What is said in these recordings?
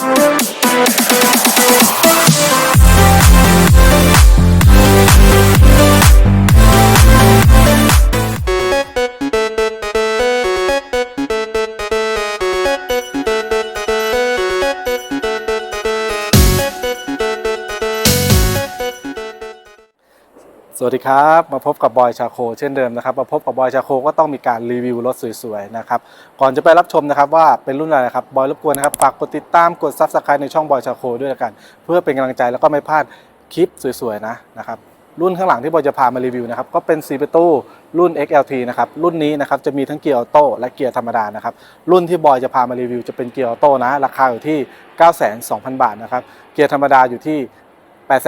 you. วัสดีครับ มาพบกับบอยชาโคเช่นเดิมนะครับ มาพบกับบอยชาโคก็ต้องมีการรีวิวรถสวยๆนะครับ ก่อนจะไปรับชมนะครับว่าเป็นรุ่นอะไรนะครับ บอยรบกวนนะครับฝากกดติดตามกดซับสไครต์ในช่องบอยชาโคด้วยละกัน เพื่อเป็นกำลังใจแล้วก็ไม่พลาดคลิปสวยๆนะนะครับรุ่นข้างหลังที่บอยจะพามารีวิวนะครับก็เป็น4ประตูรุ่น XLT นะครับรุ่นนี้นะครับจะมีทั้งเกียร์ออโต้และเกียร์ธรรมดานะครับรุ่นที่บอยจะพามารีวิว จะเป็นเกียร์ออโต้นะราคาอยู่ที่ 9,200 0 บาทนะครับเกียร์ธรรมดาอยู่ที่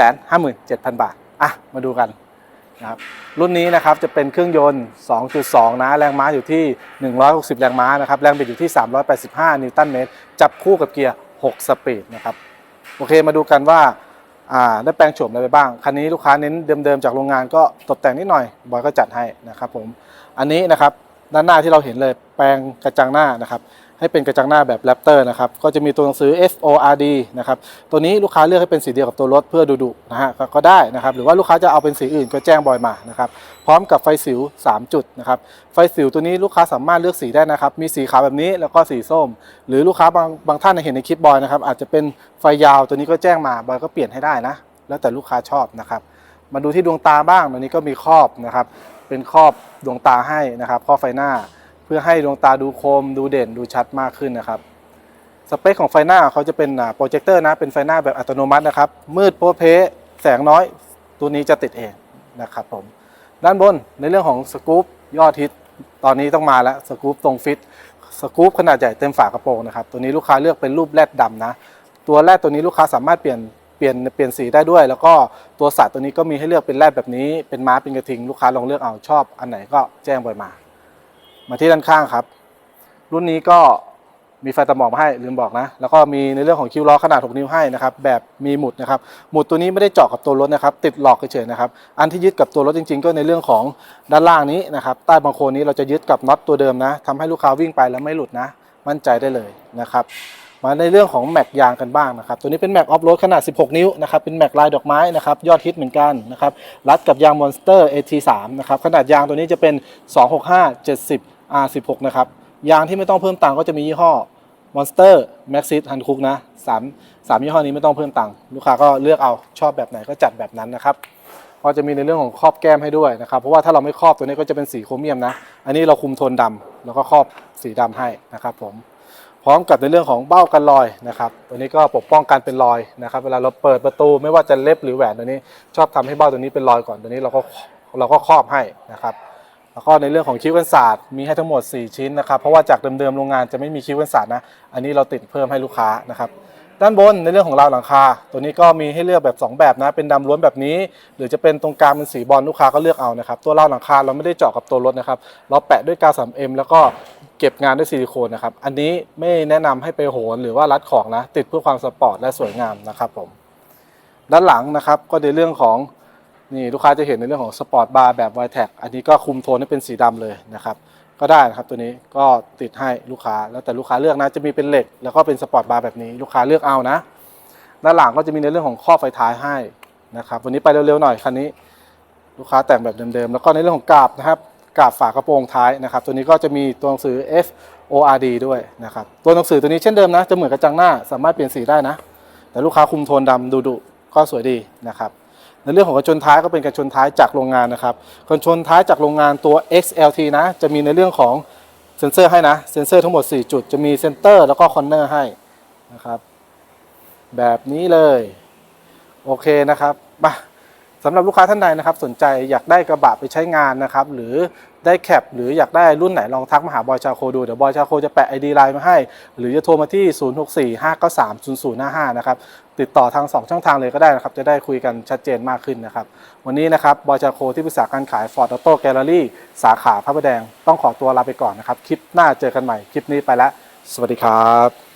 857,000 บาทอะมาดูกัน นะครับรุ่นนี้นะครับจะเป็นเครื่องยนต์ 2.2 นะ แรงม้าอยู่ที่ 160 แรงม้านะครับ แรงบิดอยู่ที่ 385 นิวตันเมตร จับคู่กับเกียร์ 6 สปีดนะครับ โอเค มาดูกันว่าได้แปลงโฉมอะไรไปบ้าง คันนี้ลูกค้าเน้นเดิมๆ จากโรงงานก็ตกแต่งนิดหน่อย บอยก็จัดให้นะครับผม อันนี้นะครับ ด้านหน้าที่เราเห็นเลย แปลงกระจังหน้านะครับ ให้เป็นกระจังหน้าแบบแรปเตอร์นะครับก็จะมีตัวหนังสือ FORD นะครับตัวนี้ลูกค้าเลือกให้เป็นสีเดียวกับตัวรถเพื่อดูดุนะฮะก็ได้นะครับหรือว่าลูกค้าจะเอาเป็นสีอื่นก็แจ้งบอยมานะครับพร้อมกับไฟสิว 3 จุดนะครับไฟสิวตัวนี้ลูกค้าสามารถเลือกสีได้นะครับมีสีขาวแบบนี้แล้วก็สีส้ม หรือลูกค้าบางบางท่านเห็นในคลิปบอยนะครับอาจจะเป็นไฟยาวตัวนี้ก็แจ้งมาบอยก็เปลี่ยนให้ได้นะ แล้วแต่ลูกค้าชอบนะครับมาดูที่ดวงตาบ้างตัวนี้ก็มีครอบนะครับเป็นครอบดวงตาให้นะครับครอบไฟหน้า พื่อให้ดวงตาดูคม ดูเด่นดูชัดมากขึ้นนะครับสเปคของไฟหน้าเขาจะเป็นโปรเจคเตอร์นะเป็นไฟหน้าแบบอัตโนมัตินะครับ มืดโพเพแสงน้อย ตัวนี้จะติดเองนะครับผมด้านบนในเรื่องของสกู๊ปยอดฮิตตอนนี้ต้องมาแล้วสกู๊ปตรงฟิตสกู๊ปขนาดใหญ่เต็มฝากระโปรงนะครับตัวนี้ลูกค้าเลือกเป็นรูปแรดดำนะ ตัวแรดตัวนี้ลูกค้าสามารถเปลี่ยนเปลี่ยนเปลี่ยนสีได้ด้วย แล้วก็ตัวสัตว์ตัวนี้ก็มีให้เลือกเป็นแรดแบบนี้ เป็นม้าเป็นกระทิง ลูกค้าลองเลือกเอาชอบ อันไหนก็แจ้งบอยมา มาที่ด้านข้างครับ รุ่นนี้ก็มีไฟตะหมอกมาให้ลืมบอกนะ แล้วก็มีในเรื่องของคิ้วล้อขนาด 6 นิ้วให้นะครับ แบบมีหมุดนะครับ หมุดตัวนี้ไม่ได้เจาะกับตัวรถนะครับ ติดหลอกเฉยๆนะครับ อันที่ยึดกับตัวรถจริง ๆ ก็ในเรื่องของด้านล่างนี้นะครับ ใต้บังโคลนนี้เราจะยึดกับน็อตตัวเดิมนะทำให้ลูกค้าวิ่งไปแล้วไม่หลุดนะ มั่นใจได้เลยนะครับ มาในเรื่องของแม็กยางกันบ้างนะครับ ตัวนี้เป็นแม็กออฟโรดขนาด 16 นิ้วนะครับ เป็นแม็กลายดอกไม้นะครับ ยอดฮิตเหมือนกันนะครับ รัดกับยางมอนสเตอร์ AT3 นะครับ ขนาดยางตัวนี้จะเป็น 265 70 R16 นะครับ ยางที่ไม่ต้องเพิ่มตังก็จะมียี่ห้อ Monster Maxis h a n c o o k นะสามสามยี่ห้อนี้ไม่ต้องเพิ่มตังลูกค้าก็เลือกเอาชอบแบบไหนก็จัดแบบนั้นนะครับก็จะมีในเรื่องของครอบแก้มให้ด้วยนะครับ เพราะว่าถ้าเราไม่ครอบตัวนี้ก็จะเป็นสีโครเมียมนะ อันนี้เราคุมโทนดำแล้วก็ครอบสีดำให้นะครับผมพร้อมกับในเรื่องของเบ้ากันรอยนะครับ ตัวนี้ก็ปกป้องการเป็นรอยนะครับ เวลาเราเปิดประตูไม่ว่าจะเล็บหรือแหวนตัวนี้ ชอบทำให้เบ้าตัวนี้เป็นรอยก่อนตัวนี้เราก็เราก็ครอบให้นะครับ แล้วก็ในเรื่องของคิ้วกันศาสตร์มีให้ทั้งหมด 4 ชิ้นนะครับ เพราะว่าจากเดิมๆโรงงานจะไม่มีคิ้วกันศาสตร์นะ อันนี้เราติดเพิ่มให้ลูกค้านะครับ ด้านบนในเรื่องของราวหลังคา ตัวนี้ก็มีให้เลือกแบบ 2 แบบนะ เป็นดำล้วนแบบนี้ หรือจะเป็นตรงกลางเป็นสีบอลลูกค้าก็เลือกเอานะครับ ตัวราวหลังคาเราไม่ได้เจาะกับตัวรถนะครับ เราแปะด้วยกาว 3M แล้วก็เก็บงานด้วยซิลิโคนนะครับ อันนี้ไม่แนะนำให้ไปโหนหรือว่ารัดของนะ ติดเพื่อความสปอร์ตและสวยงามนะครับผม ด้านหลังนะครับก็ในเรื่องของ นี่ลูกค้าจะเห็นในเรื่องของสปอร์ตบาร์แบบ y t e c อันนี้ก็คุมโทนให้เป็นสีดำเลยนะครับก็ได้นะครับตัวนี้ก็ติดให้ลูกค้าแล้วแต่ลูกค้าเลือกนะจะมีเป็นเหล็ก แล้วก็เป็นสปอร์ตบาร์แบบนี้ลูกค้าเลือกเอานะด้านหลังก็จะมีในเรื่องของข้อไฟท้ายให้นะครับวันนี้ไปเร็วๆหน่อยคันนี้ ลูกค้าแต่งแบบเดิมๆแล้วก็ในเรื่องของกาบนะครับกาบฝากระโปรงท้ายนะครับ ตัวนี้ก็จะมีตัวหนังสือ F O R D ด้วยนะครับตัวหนังสือตัวนี้เช่นเดิมนะจะเหมือนกระจังหน้าสามารถเปลี่ยนสีได้นะ แต่ลูกค้าคุมโทนดำดูดุก็สวยดีนะครับ ในเรื่องของกระชนท้ายก็เป็นกระชนท้ายจากโรงงานนะครับกระชนท้ายจากโรงงานตัว XLT นะจะมีในเรื่องของเซ็นเซอร์ให้นะเซ็นเซอร์ทั้งหมด 4 จุดจะมีเซนเตอร์แล้วก็คอนเนอร์ให้นะครับแบบนี้เลย โอเคนะครับมา สำหรับลูกค้าท่านใดนะครับสนใจอยากได้กระบะไปใช้งานนะครับหรือได้แคปหรืออยากได้รุ่นไหนลองทักมาหาบอยชาโคดู เดี๋ยวบอยชาโคจะแปะ ID ไลน์มาให้ หรือจะโทรมาที่ 0645930055 นะครับ ติดต่อทาง 2 ช่องทางเลยก็ได้นะครับ จะได้คุยกันชัดเจนมากขึ้นนะครับ วันนี้นะครับบอยชาโคที่ปรึกษาการขาย Ford Auto Gallery สาขาพระประแดง ต้องขอตัวลาไปก่อนนะครับ คลิปหน้าเจอกันใหม่ คลิปนี้ไปแล้ว สวัสดีครับ